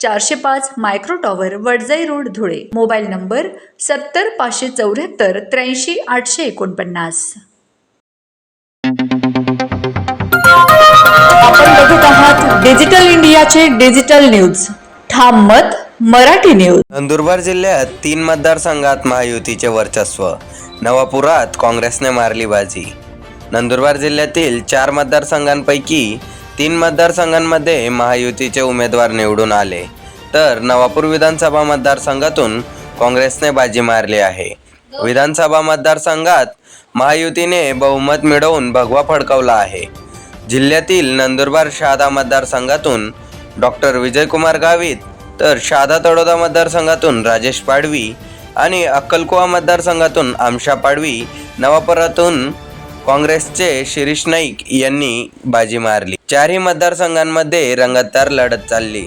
चारशे पाच micro tower Wadjai road Dhule. Mobile number सत्तर पाचशे चौऱ्याहत्तर त्र्याऐंशी आठशे एकोणपन्नास. आपण बघत आहात डिजिटल इंडियाचे डिजिटल न्यूज. ठाम मत मराठी न्यूज. नंदुरबार जिल्ह्यात तीन मतदारसंघात महायुतीचे वर्चस्व. नवापुरात काँग्रेसने मारली बाजी. नंदुरबार जिल्ह्यातील चार मतदारसंघांपैकी तीन मतदारसंघांमध्ये महायुतीचे उमेदवार निवडून आले. तर नवापूर विधानसभा मतदारसंघातून काँग्रेसने बाजी मारली आहे. विधानसभा मतदारसंघात महायुतीने बहुमत मिळवून भगवा फडकवला आहे. जिल्ह्यातील नंदुरबार शहादा मतदारसंघातून डॉक्टर विजयकुमार गावित तर शहादा तळोदा मतदारसंघातून राजेश पाडवी आणि अक्कलकुवा मतदारसंघातून आमशा पाडवी नवापुरातून काँग्रेसचे शिरीष नाईक यांनी बाजी मारली. चारही मतदारसंघांमध्ये रंगतदार लढत चालली.